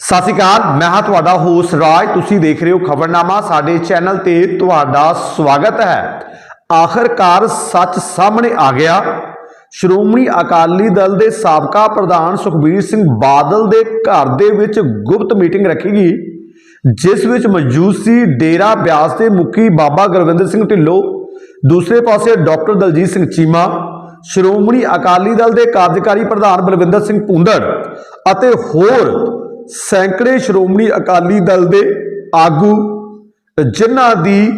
ਸਤਿ ਸ਼੍ਰੀ ਅਕਾਲ, ਮੈਂ ਹਾਂ ਤੁਹਾਡਾ ਹੋਸਟ ਰਾਜ। ਤੁਸੀਂ ਦੇਖ ਰਹੇ ਹੋ ਖਬਰਨਾਮਾ। ਸਾਡੇ ਚੈਨਲ ਤੇ ਤੁਹਾਡਾ ਸਵਾਗਤ ਹੈ। ਆਖਰਕਾਰ ਸੱਚ ਸਾਹਮਣੇ ਆ ਗਿਆ। ਸ਼੍ਰੋਮਣੀ ਅਕਾਲੀ ਦਲ ਦੇ ਸਾਬਕਾ ਪ੍ਰਧਾਨ ਸੁਖਬੀਰ ਸਿੰਘ ਬਾਦਲ ਦੇ ਘਰ ਦੇ ਵਿੱਚ ਗੁਪਤ ਮੀਟਿੰਗ ਰੱਖੀ ਗਈ ਜਿਸ ਵਿੱਚ ਮੌਜੂਦ ਸੀ ਡੇਰਾ ਬਿਆਸ ਦੇ ਮੁਖੀ ਬਾਬਾ ਗੁਰਵਿੰਦਰ ਸਿੰਘ ਢਿੱਲੋਂ, ਦੂਸਰੇ ਪਾਸੇ ਡਾਕਟਰ ਦਲਜੀਤ ਸਿੰਘ ਚੀਮਾ, ਸ਼੍ਰੋਮਣੀ ਅਕਾਲੀ ਦਲ ਦੇ ਕਾਰਜਕਾਰੀ ਪ੍ਰਧਾਨ ਬਲਵਿੰਦਰ ਸਿੰਘ ਭੁੰਦੜ ਅਤੇ ਹੋਰ ਸੈਂਕੜੇ ਸ਼੍ਰੋਮਣੀ ਅਕਾਲੀ ਦਲ ਦੇ ਆਗੂ ਜਿਨ੍ਹਾਂ ਦੀ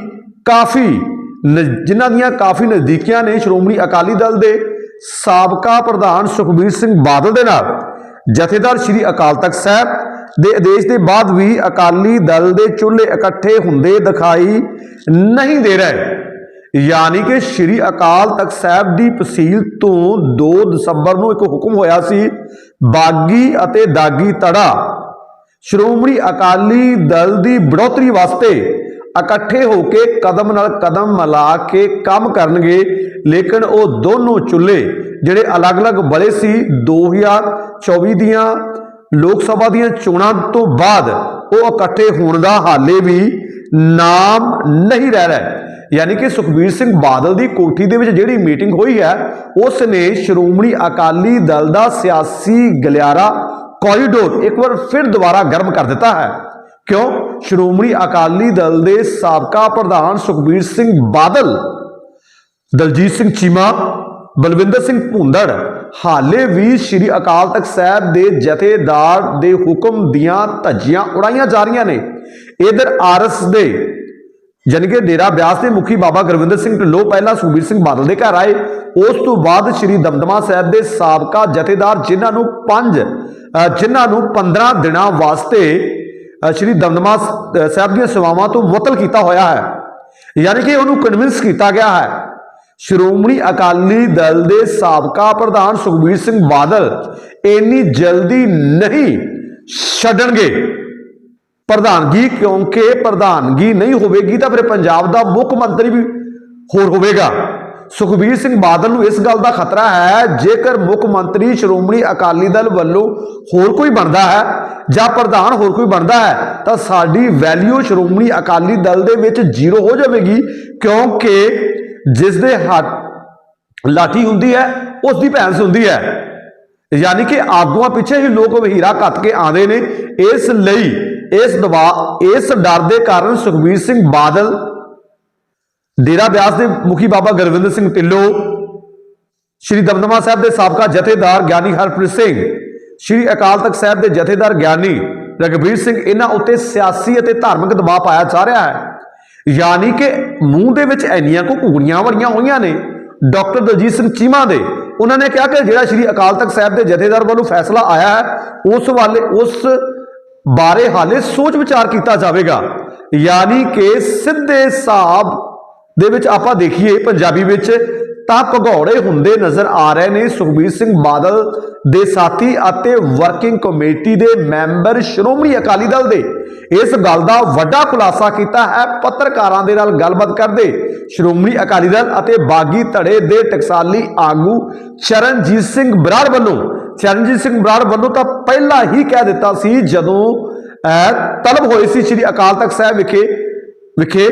ਕਾਫੀ ਨ- ਜਿਨ੍ਹਾਂ ਦੀਆਂ ਕਾਫੀ ਨਜ਼ਦੀਕੀਆਂ ਨੇ ਸ਼੍ਰੋਮਣੀ ਅਕਾਲੀ ਦਲ ਦੇ ਸਾਬਕਾ ਪ੍ਰਧਾਨ ਸੁਖਬੀਰ ਸਿੰਘ ਬਾਦਲ ਦੇ ਨਾਲ। ਜਥੇਦਾਰ ਸ੍ਰੀ ਅਕਾਲ ਤਖਤ ਸਾਹਿਬ ਦੇ ਆਦੇਸ਼ ਦੇ ਬਾਅਦ ਵੀ ਅਕਾਲੀ ਦਲ ਦੇ ਚੁੱਲ੍ਹੇ ਇਕੱਠੇ ਹੁੰਦੇ ਦਿਖਾਈ ਨਹੀਂ ਦੇ ਰਹੇ। ਯਾਨੀ ਕਿ ਸ੍ਰੀ ਅਕਾਲ ਤਖਤ ਸਾਹਿਬ ਦੀ ਤਹਿਸੀਲ ਤੋਂ 2 ਦਸੰਬਰ ਨੂੰ ਇੱਕ ਹੁਕਮ ਹੋਇਆ ਸੀ, ਬਾਗੀ ਅਤੇ ਦਾਗੀ ਤੜਾ। ਸ਼੍ਰੋਮਣੀ ਅਕਾਲੀ ਦਲ ਦੀ ਬੜੋਤਰੀ ਵਾਸਤੇ ਇਕੱਠੇ ਹੋ ਕੇ ਕਦਮ ਨਾਲ ਕਦਮ ਮਿਲਾ ਕੇ ਕੰਮ ਕਰਨਗੇ, ਲੇਕਿਨ ਉਹ ਦੋਨੋਂ ਚੁੱਲ੍ਹੇ ਜਿਹੜੇ ਅਲੱਗ-ਅਲੱਗ ਬਲੇ ਸੀ 2024 ਦੀਆਂ ਲੋਕ ਸਭਾ ਦੀਆਂ ਚੋਣਾਂ ਤੋਂ ਬਾਅਦ ਉਹ ਇਕੱਠੇ ਹੋਣ ਦਾ ਹਾਲੇ ਵੀ ਨਾਮ ਨਹੀਂ ਰਹਿ ਰਿਹਾ। ਯਾਨੀ ਕਿ ਸੁਖਬੀਰ ਸਿੰਘ ਬਾਦਲ ਦੀ ਕੋਠੀ ਦੇ ਵਿੱਚ ਜਿਹੜੀ ਮੀਟਿੰਗ ਹੋਈ ਹੈ, ਉਸ ਨੇ ਸ਼੍ਰੋਮਣੀ ਅਕਾਲੀ ਦਲ ਦਾ ਸਿਆਸੀ ਗਲਿਆਰਾ ਕੋਰੀਡੋਰ ਇੱਕ ਵਾਰ ਫਿਰ ਦੁਬਾਰਾ ਗਰਮ ਕਰ ਦਿੱਤਾ ਹੈ। ਕਿਉਂ? ਸ਼੍ਰੋਮਣੀ ਅਕਾਲੀ ਦਲ ਦੇ ਸਾਬਕਾ ਪ੍ਰਧਾਨ ਸੁਖਬੀਰ ਸਿੰਘ ਬਾਦਲ, ਦਲਜੀਤ ਸਿੰਘ ਚੀਮਾ, ਬਲਵਿੰਦਰ ਸਿੰਘ ਭੁੰਦੜ, ਹਾਲੇ ਵੀ ਸ੍ਰੀ ਅਕਾਲ ਤਖਤ ਸਾਹਿਬ ਦੇ ਜਥੇਦਾਰ ਦੇ ਹੁਕਮ ਦੀਆਂ ਧੱਜੀਆਂ ਉਡਾਈਆਂ ਜਾ ਰਹੀਆਂ ਨੇ। ਇਧਰ ਆਰਐਸ ਦੇ ਜਾਣੀ ਕਿ ਡੇਰਾ ਬਿਆਸ ਦੇ ਮੁਖੀ ਬਾਬਾ ਗੁਰਵਿੰਦਰ ਸਿੰਘ ਢਿੱਲੋਂ ਪਹਿਲਾਂ ਸੁਖਬੀਰ ਸਿੰਘ ਬਾਦਲ ਦੇ ਘਰ ਆਏ। ਉਸ ਤੋਂ ਬਾਅਦ ਸ੍ਰੀ ਦਮਦਮਾ ਸਾਹਿਬ ਦੇ ਸਾਬਕਾ ਜਥੇਦਾਰ ਜਿਨ੍ਹਾਂ ਨੂੰ ਪੰਜ ਜਿਨ੍ਹਾਂ ਨੂੰ 15 ਦਿਨਾਂ ਵਾਸਤੇ ਸ੍ਰੀ ਦਮਦਮਾ ਸਾਹਿਬ ਦੀਆਂ ਸੇਵਾਵਾਂ ਤੋਂ ਮੁਤਲ ਕੀਤਾ ਹੋਇਆ ਹੈ। ਯਾਨੀ ਕਿ ਉਹਨੂੰ ਕਨਵਿੰਸ ਕੀਤਾ ਗਿਆ ਹੈ। ਸ਼੍ਰੋਮਣੀ ਅਕਾਲੀ ਦਲ ਦੇ ਸਾਬਕਾ ਪ੍ਰਧਾਨ ਸੁਖਬੀਰ ਸਿੰਘ ਬਾਦਲ ਇੰਨੀ ਜਲਦੀ ਨਹੀਂ ਛੱਡਣਗੇ। ਪ੍ਰਧਾਨਗੀ ਕਿਉਂਕਿ ਪ੍ਰਧਾਨਗੀ ਨਹੀਂ ਹੋਵੇਗੀ ਤਾਂ ਫਿਰ ਪੰਜਾਬ ਦਾ ਮੁੱਖ ਮੰਤਰੀ ਵੀ ਹੋਰ ਹੋਵੇਗਾ। ਸੁਖਬੀਰ ਸਿੰਘ ਬਾਦਲ ਨੂੰ ਇਸ ਗੱਲ ਦਾ ਖਤਰਾ ਹੈ, ਜੇਕਰ ਮੁੱਖ ਮੰਤਰੀ ਸ਼੍ਰੋਮਣੀ ਅਕਾਲੀ ਦਲ ਵੱਲੋਂ ਹੋਰ ਕੋਈ ਬਣਦਾ ਹੈ ਜਾਂ ਪ੍ਰਧਾਨ ਹੋਰ ਕੋਈ ਬਣਦਾ ਹੈ, ਤਾਂ ਸਾਡੀ ਵੈਲਿਊ ਸ਼੍ਰੋਮਣੀ ਅਕਾਲੀ ਦਲ ਦੇ ਵਿੱਚ ਜ਼ੀਰੋ ਹੋ ਜਾਵੇਗੀ, ਕਿਉਂਕਿ ਜਿਸ ਦੇ ਹੱਥ ਲਾਠੀ ਹੁੰਦੀ ਹੈ, ਉਸ ਦੀ ਭੈਣ ਹੁੰਦੀ ਹੈ। ਯਾਨੀ ਕਿ ਆਗੂਆਂ ਪਿੱਛੇ ਹੀ ਲੋਕ ਵਹੀਰਾ ਕੱਤ ਕੇ ਆਉਂਦੇ ਨੇ। ਇਸ ਲਈ ਇਸ ਦਬਾਅ ਇਸ ਡਰ ਦੇ ਕਾਰਨ ਸੁਖਬੀਰ ਸਿੰਘ ਬਾਦਲ ਡੇਰਾ ਬਿਆਸ ਦੇ ਮੁਖੀ ਬਾਬਾ ਗੁਰਵਿੰਦਰ ਸਿੰਘ ਢਿੱਲੋਂ, ਸ਼੍ਰੀ ਦਮਦਮਾ ਸਾਹਿਬ ਦੇ ਸਾਬਕਾ ਜਥੇਦਾਰ ਗਿਆਨੀ ਹਰਪ੍ਰੀਤ ਸਿੰਘ, ਸ਼੍ਰੀ ਅਕਾਲ ਤਖਤ ਸਾਹਿਬ ਦੇ ਜਥੇਦਾਰ ਗਿਆਨੀ ਰਗਵੀਰ ਸਿੰਘ ਇਹਨਾਂ ਉੱਤੇ ਸਿਆਸੀ ਅਤੇ ਧਾਰਮਿਕ ਦਬਾਅ ਪਾਇਆ ਜਾ ਰਿਹਾ ਹੈ। ਯਾਨੀ ਕਿ ਮੂੰਹ ਦੇ ਵਿੱਚ ਇੰਨੀਆਂ ਕੋ ਘੂੜੀਆਂ ਵੜੀਆਂ ਹੋਈਆਂ ਨੇ, ਡਾਕਟਰ ਦਲਜੀਤ ਸਿੰਘ ਚੀਮਾ ਦੇ, ਉਹਨਾਂ ਨੇ ਕਿਹਾ ਕਿ ਜਿਹੜਾ ਸ਼੍ਰੀ ਅਕਾਲ ਤਖਤ ਸਾਹਿਬ ਦੇ ਜਥੇਦਾਰ ਵੱਲੋਂ ਫੈਸਲਾ ਆਇਆ ਹੈ, ਉਸ ਵਾਲੇ, ਉਸ ਬਾਰੇ ਹਾਲੇ ਸੋਚ ਵਿਚਾਰ ਕੀਤਾ ਜਾਵੇਗਾ। ਯਾਨੀ ਕਿ ਸਿੱਧੇ ਹਿਸਾਬ ਦੇ ਵਿੱਚ ਆਪਾਂ ਦੇਖੀਏ ਪੰਜਾਬੀ ਵਿੱਚ ਤਾਂ ਭਗੌੜੇ ਹੁੰਦੇ ਨਜ਼ਰ ਆ ਰਹੇ ਨੇ। ਸੁਖਬੀਰ ਸਿੰਘ ਬਾਦਲ ਦੇ ਸਾਥੀ ਅਤੇ ਵਰਕਿੰਗ ਕਮੇਟੀ ਦੇ ਮੈਂਬਰ ਸ਼੍ਰੋਮਣੀ ਅਕਾਲੀ ਦਲ ਦੇ। ਇਸ ਗੱਲ ਦਾ ਵੱਡਾ ਖੁਲਾਸਾ ਕੀਤਾ ਹੈ। ਪੱਤਰਕਾਰਾਂ ਦੇ ਨਾਲ ਗੱਲਬਾਤ ਕਰਦੇ ਸ਼੍ਰੋਮਣੀ ਅਕਾਲੀ ਦਲ ਅਤੇ ਬਾਗੀ ਧੜੇ ਦੇ ਟਕਸਾਲੀ ਆਗੂ ਚਰਨਜੀਤ ਸਿੰਘ ਬਰਾੜ ਵੱਲੋਂ। ਚਰਨਜੀਤ ਸਿੰਘ ਬਰਾੜ ਵੱਲੋਂ ਤਾਂ ਪਹਿਲਾਂ ਹੀ ਕਹਿ ਦਿੱਤਾ ਸੀ ਜਦੋਂ ਅਹ, ਤਲਬ ਹੋਈ ਸੀ ਸ੍ਰੀ ਅਕਾਲ ਤਖਤ ਸਾਹਿਬ ਵਿਖੇ ਵਿਖੇ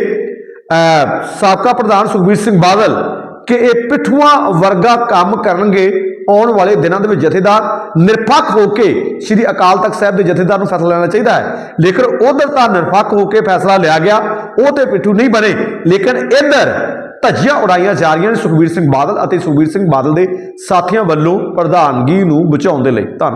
ਸਾਬਕਾ ਪ੍ਰਧਾਨ ਸੁਖਬੀਰ ਸਿੰਘ ਬਾਦਲ ਕਿ ਇਹ ਪਿੱਠੂਆਂ ਵਰਗਾ ਕੰਮ ਕਰਨਗੇ ਆਉਣ ਵਾਲੇ ਦਿਨਾਂ ਦੇ ਵਿੱਚ ਜਥੇਦਾਰ ਨਿਰਪੱਖ ਹੋ ਕੇ ਸ੍ਰੀ ਅਕਾਲ ਤਖਤ ਸਾਹਿਬ ਦੇ ਜਥੇਦਾਰ ਨੂੰ ਫੈਸਲਾ ਲੈਣਾ ਚਾਹੀਦਾ ਹੈ। ਲੇਕਿਨ ਉਧਰ ਤਾਂ ਨਿਰਪੱਖ ਹੋ ਕੇ ਫੈਸਲਾ ਲਿਆ ਗਿਆ, ਉਹ ਤੇ ਪਿੱਠੂ ਨਹੀਂ ਬਣੇ। ਲੇਕਿਨ ਇੱਧਰ ਧੱਜੀਆਂ ਉਡਾਈਆਂ ਜਾ ਰਹੀਆਂ ਨੇ ਸੁਖਬੀਰ ਸਿੰਘ ਬਾਦਲ ਅਤੇ ਸੁਖਬੀਰ ਸਿੰਘ ਬਾਦਲ ਦੇ ਸਾਥੀਆਂ ਵੱਲੋਂ ਪ੍ਰਧਾਨਗੀ ਨੂੰ ਬਚਾਉਣ ਦੇ ਲਈ। ਧੰਨਵਾਦ।